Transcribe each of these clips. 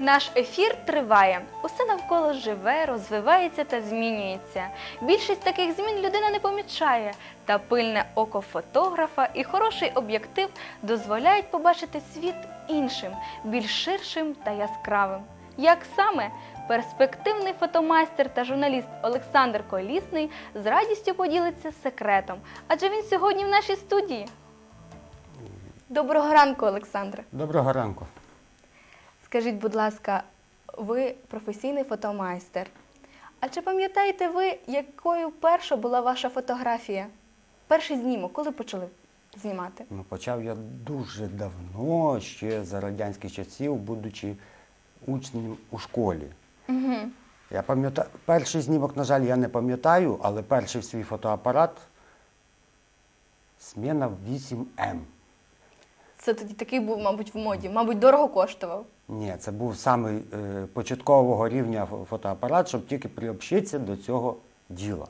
Наш ефір триває. Усе навколо живе, розвивається та змінюється. Більшість таких змін людина не помічає. Та пильне око фотографа і хороший об'єктив дозволяють побачити світ іншим, більш ширшим та яскравим. Як саме перспективний фотомайстер та журналіст Олександр Колісний з радістю поділиться секретом, адже він сьогодні в нашій студії. Доброго ранку, Олександре. Доброго ранку. Скажіть, будь ласка, ви професійний фотомайстер. А чи пам'ятаєте ви, якою перша була ваша фотографія? Перший знімок, коли почали знімати? Ну, почав я дуже давно, ще за радянських часів, будучи учнем у школі. Угу. Я пам'ятаю, перший знімок, на жаль, я не пам'ятаю, але перший свій фотоапарат Смена 8М. Це тоді такий був, мабуть, в моді, мабуть, дорого коштував. Ні, це був самий е, початкового рівня фотоапарат, щоб тільки приобщитися до цього діла.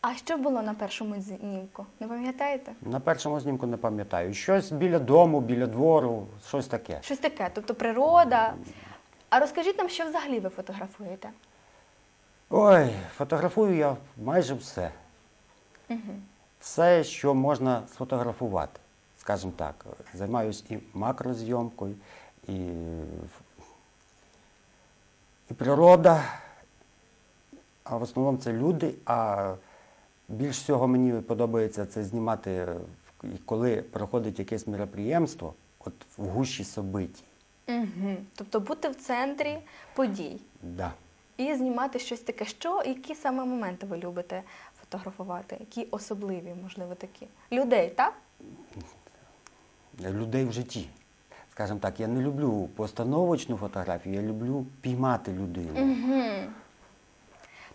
А що було на першому знімку? Не пам'ятаєте? На першому знімку не пам'ятаю. Щось біля дому, біля двору, щось таке. Щось таке, тобто природа. А розкажіть нам, що взагалі ви фотографуєте? Ой, фотографую я майже все. Все, що можна сфотографувати, скажімо так. Займаюся і макрозйомкою, і, і природа, а в основному це люди. А більш всього мені подобається це знімати, коли проходить якесь мероприємство, от в гущі собиті. Угу. Тобто бути в центрі подій Да. і знімати щось таке. Що, які саме моменти ви любите фотографувати? Які особливі, можливо, такі? Людей, так? Людей в житті. Скажімо так, я не люблю постановочну фотографію, я люблю піймати людину. Угу.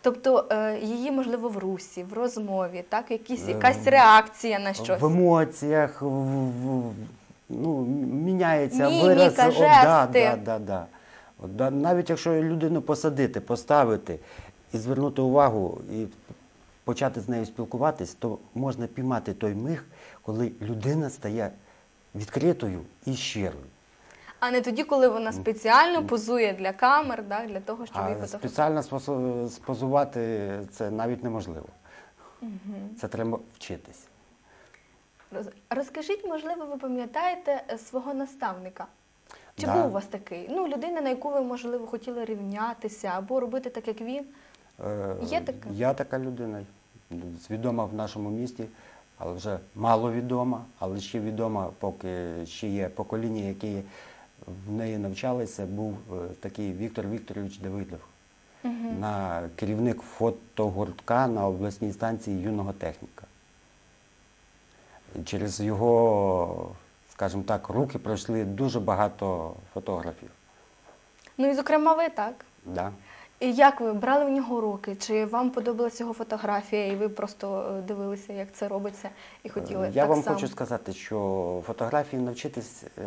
Тобто е, її, можливо, в русі, в розмові, так? Якісь, Е, якась реакція на щось. В емоціях, в, в- ну, міняється Міміка, вираз. О, да, да, да, да. От, да, навіть якщо людину посадити, поставити і звернути увагу і почати з нею спілкуватись, то можна піймати той миг, коли людина стає відкритою і щирою. А не тоді, коли вона спеціально позує для камер, так? для того, щоб її А фотографувати. спеціально спосо- спозувати це навіть неможливо. Це треба вчитись. Роз- Розкажіть, можливо, ви пам'ятаєте е, свого наставника? Чи Да. був у вас такий? Ну, людина, на яку ви, можливо, хотіли рівнятися або робити так, як він. Е, Є така? Я така людина, відома в нашому місті, але вже мало відома, але ще відома, поки ще є покоління, які в неї навчалися, був е, такий Віктор Вікторович Давидов, на керівник фотогуртка на обласній станції юного техніка. І Через його, скажімо так, руки пройшли дуже багато фотографів. Ну і зокрема, ви так. Да. І як ви брали в нього руки? Чи вам подобалася його фотографія, і ви просто е, дивилися, як це робиться, і хотіли Я так вам само? хочу сказати, що фотографії навчитись е,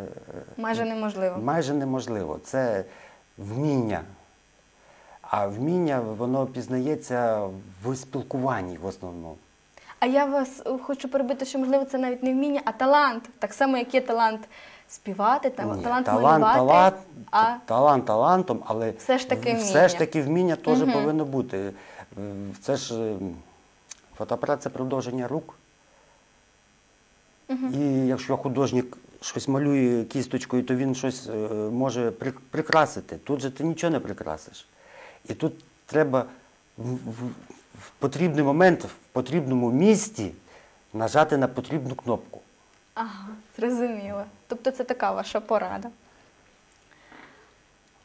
Майже неможливо. майже неможливо. Це вміння. А вміння воно пізнається в спілкуванні в основному. А я вас е, хочу перебити, що можливо це навіть не вміння, а талант. Так само, як є талант співати, там, Ні, талант, талант, малювати. талант, а талант талантом, але Все ж таки все вміння. ж таки вміння теж Мгм. повинно бути. Е, Це ж е, фотоапарат це продовження рук. І якщо художник щось малює кісточкою, то він щось е, може прикрасити. Тут же ти нічого не прикрасиш. І тут треба в, в, в потрібний момент, в потрібному місці нажати на потрібну кнопку. Ага, зрозуміло. Тобто це така ваша порада.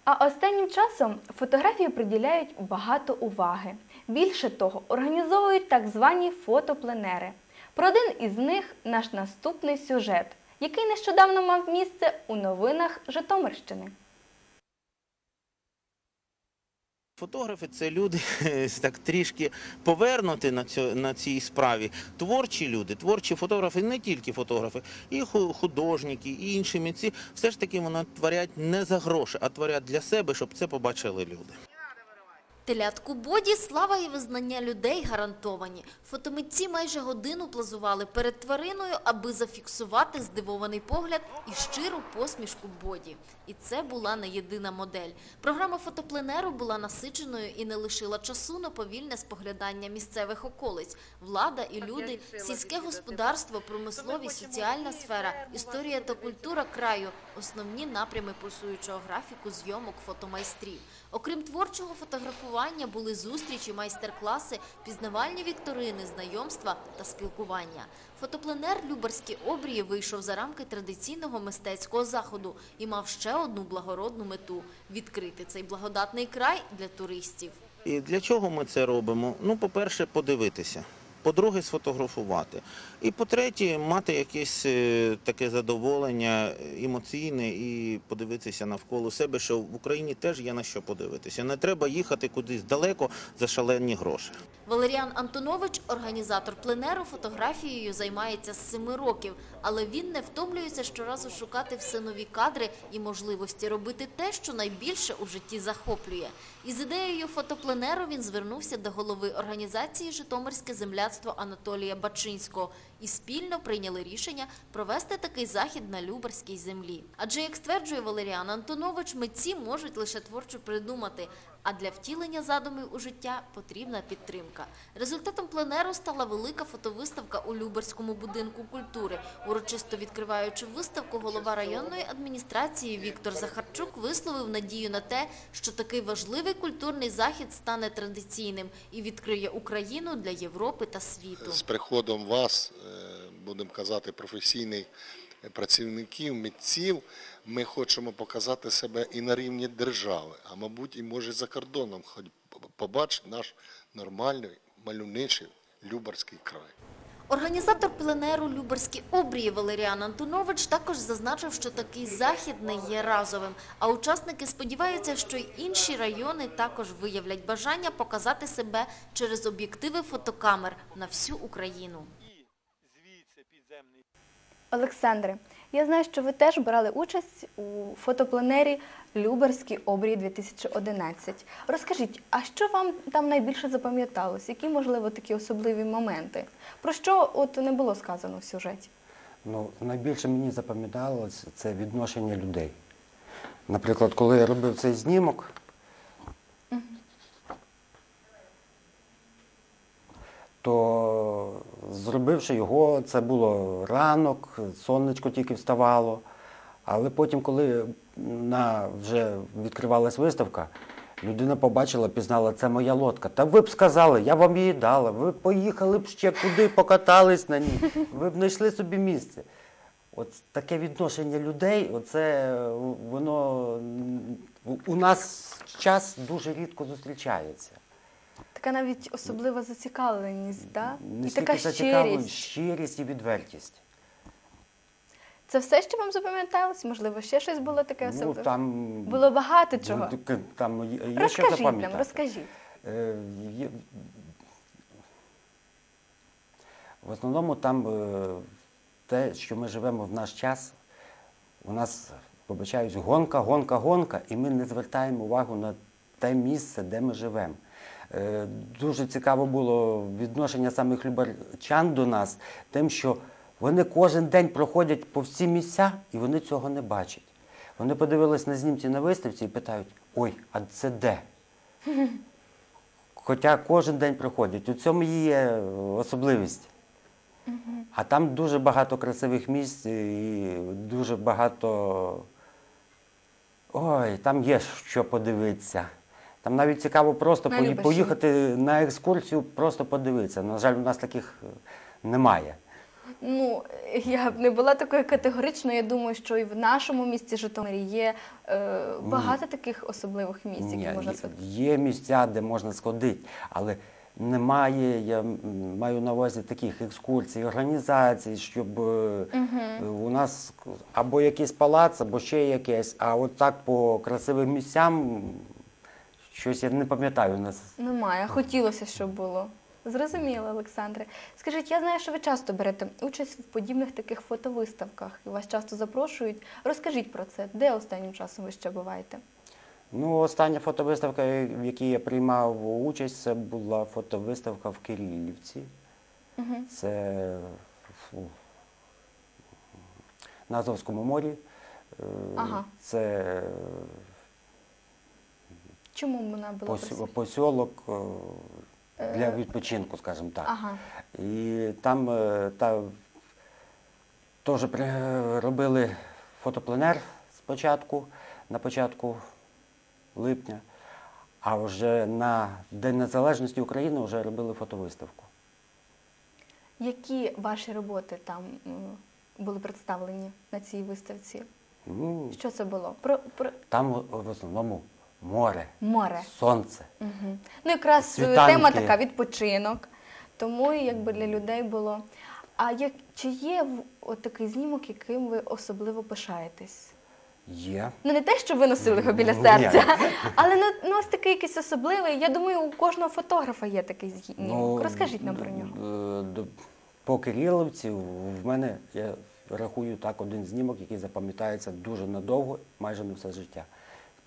А останнім часом фотографії приділяють багато уваги. Більше того, організовують так звані фотопленери. Про один із них наш наступний сюжет, який нещодавно мав місце у новинах Житомирщини. Фотографи це люди так трішки повернути на цю, на цій справі. Творчі люди, творчі фотографи, не тільки фотографи, і ху- художники, і інші митці. Все ж таки вони творять не за гроші, а творять для себе, щоб це побачили люди. Телятку Боді слава і визнання людей гарантовані. Фотомитці майже годину плазували перед твариною, аби зафіксувати здивований погляд і щиру посмішку Боді. І це була не єдина модель. Програма фотопленеру була насиченою і не лишила часу на повільне споглядання місцевих околиць. Влада і люди, сільське господарство, промисловість, соціальна сфера, історія та культура краю – основні напрями пульсуючого графіку зйомок фотомайстрів. Окрім творчого фотографування, були зустрічі, майстер-класи, пізнавальні вікторини, знайомства та спілкування. Фотопленер Люберські обрії вийшов за рамки традиційного мистецького заходу і мав ще одну благородну мету – відкрити цей благодатний край для туристів. І для чого ми це робимо? Ну, по-перше, подивитися. По-друге, сфотографувати. І по-третє, мати якесь е, таке задоволення емоційне і подивитися навколо себе, що в Україні теж є на що подивитися. Не треба їхати кудись далеко за шалені гроші. Валеріан Антонович, організатор пленеру, фотографією займається з семи років, але він не втомлюється щоразу шукати все нові кадри і можливості робити те, що найбільше у житті захоплює. Із ідеєю фотопленеру він звернувся до голови організації Житомирське земляцтво Анатолія Бачинського і спільно прийняли рішення провести такий захід на Любарській землі. Адже, як стверджує Валеріан Антонович, митці можуть лише творчо придумати, а для втілення задумів у життя потрібна підтримка. Результатом пленеру стала велика фотовиставка у Люберському будинку культури. Урочисто відкриваючи виставку, голова районної адміністрації Віктор Захарчук висловив надію на те, що такий важливий культурний захід стане традиційним і відкриє Україну для Європи та світу. з приходом вас, е, будемо казати, професійних працівників, митців, ми хочемо показати себе і на рівні держави, а мабуть, і може за кордоном, хоч побачити наш нормальний мальовничий Любарський край. Організатор пленеру Люберські обрії Валеріан Антонович також зазначив, що такий захід не є разовим. А учасники сподіваються, що й інші райони також виявлять бажання показати себе через об'єктиви фотокамер на всю Україну. Олександре, я знаю, що ви теж брали участь у фотопленері Люберські обрії 2011. Розкажіть, а що вам там найбільше запам'яталось? Які, можливо, такі особливі моменти? Про що от не було сказано в сюжеті? Ну, найбільше мені запам'яталось це відношення людей. Наприклад, коли я робив цей знімок, то зробивши його, це було ранок, сонечко тільки вставало. Але потім, коли на, вже відкривалась виставка, людина побачила, пізнала, це моя лодка. Та ви б сказали, я вам її дала, ви поїхали б ще куди, покатались на ній, ви б знайшли собі місце. От таке відношення людей, оце е, воно у- у нас час дуже рідко зустрічається. Така навіть особлива зацікавленість, да? І така щирість. щирість і відвертість. Це все, що вам запам'яталось? Можливо, ще щось було таке Ну, там, Було багато чого. ну, там є, є що Розкажіть нам, запам'ятати. розкажіть. Е, є- В основному там е, те, що ми живемо в наш час, у нас, побачаюсь, гонка, гонка, гонка, і ми не звертаємо увагу на те місце, де ми живемо. Е, Дуже цікаво було відношення самих любарчан до нас, тим, що вони кожен день проходять по всі місця і вони цього не бачать. Вони подивились на знімці на виставці і питають: ой, а це де? Хоча кожен день проходять. У цьому є особливість. А там дуже багато красивих місць і дуже багато. Ой, там є що подивитися. Там навіть цікаво просто На пої- поїхати на екскурсію, просто подивитися. На жаль, у нас таких е, немає. Ну, я б не була такою категоричною. Я думаю, що і в нашому місті Житомирі є е, багато таких особливих місць, які Ні, можна є, сходити. є місця, де можна сходити, але немає, я м, маю на увазі таких екскурсій, організацій, щоб е, у нас або якийсь палац, або ще якесь, а от так по красивим місцям щось я не пам'ятаю у нас. Немає. Хотілося, щоб було. Зрозуміло, Олександре. Скажіть, я знаю, що ви часто берете участь в подібних таких фотовиставках і вас часто запрошують. Розкажіть про це, де останнім часом ви ще буваєте? Ну, остання фотовиставка, в якій я приймав участь, це була фотовиставка в Кирилівці. Це фу, на Азовському морі. Е, Ага. Це Чому вона була пос- посілок е, для відпочинку, скажімо так. Ага. І там е, та, теж при- робили фотопленер спочатку, на початку липня, а вже на День Незалежності України вже робили фотовиставку. Які ваші роботи там м, були представлені на цій виставці? Ну, Що це було? Про, про там в в основному море, море. сонце. Угу. Ну, якраз Світанки. тема така відпочинок. Тому якби для людей було. А як чи є от такий знімок, яким ви особливо пишаєтесь? Є. Ну не те, що ви носили його біля Ні. серця, але ну, ну ось такий якийсь особливий. Я думаю, у кожного фотографа є такий знімок. Розкажіть нам про нього. Ну, е, По Кирилівці в мене, я рахую так, один знімок, який запам'ятається дуже надовго, майже на все життя.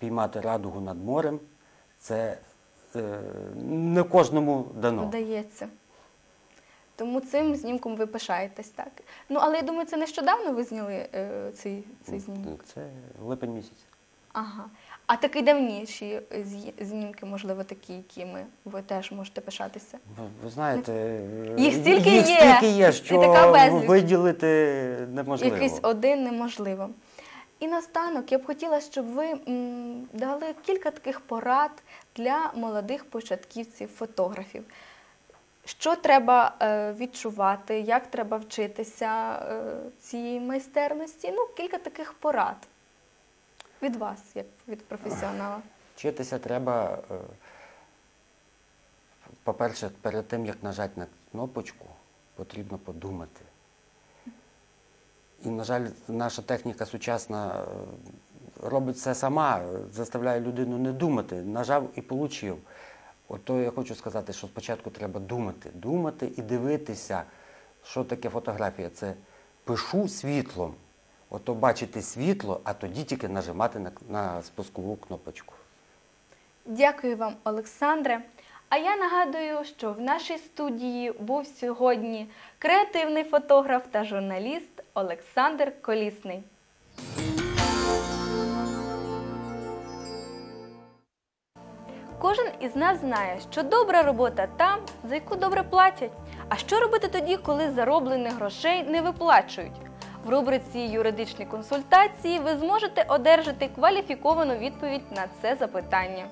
Піймати радугу над морем це е, не кожному дано. Вдається. Тому цим знімком ви пишаєтесь, так? Ну, але я думаю, це нещодавно ви зняли е, цей, цей знімок. Це липень місяць. Ага. А такі давніші з'ї- знімки, можливо, такі, якими ви теж можете пишатися. Ви, ви знаєте, е, Їх стільки їх є, стільки є, і що така безліч. виділити неможливо. Якийсь один неможливо. І наостанок я б хотіла, щоб ви дали кілька таких порад для молодих початківців, фотографів. Що треба е, відчувати, як треба вчитися е, цієї майстерності? Ну, кілька таких порад від вас, як від професіонала. Вчитися треба, е, по-перше, перед тим, як нажати на кнопочку, потрібно подумати. І, на жаль, наша техніка сучасна е, робить все сама, заставляє людину не думати. Нажав і получив. Ото я хочу сказати, що спочатку треба думати, думати і дивитися, що таке фотографія. Це пишу світлом. Ото бачити світло, а тоді тільки нажимати на, на спускову кнопочку. Дякую вам, Олександре. А я нагадую, що в нашій студії був сьогодні креативний фотограф та журналіст Олександр Колісний. Кожен із нас знає, що добра робота там, за яку добре платять. А що робити тоді, коли зароблених грошей не виплачують? В рубриці юридичні консультації ви зможете одержати кваліфіковану відповідь на це запитання.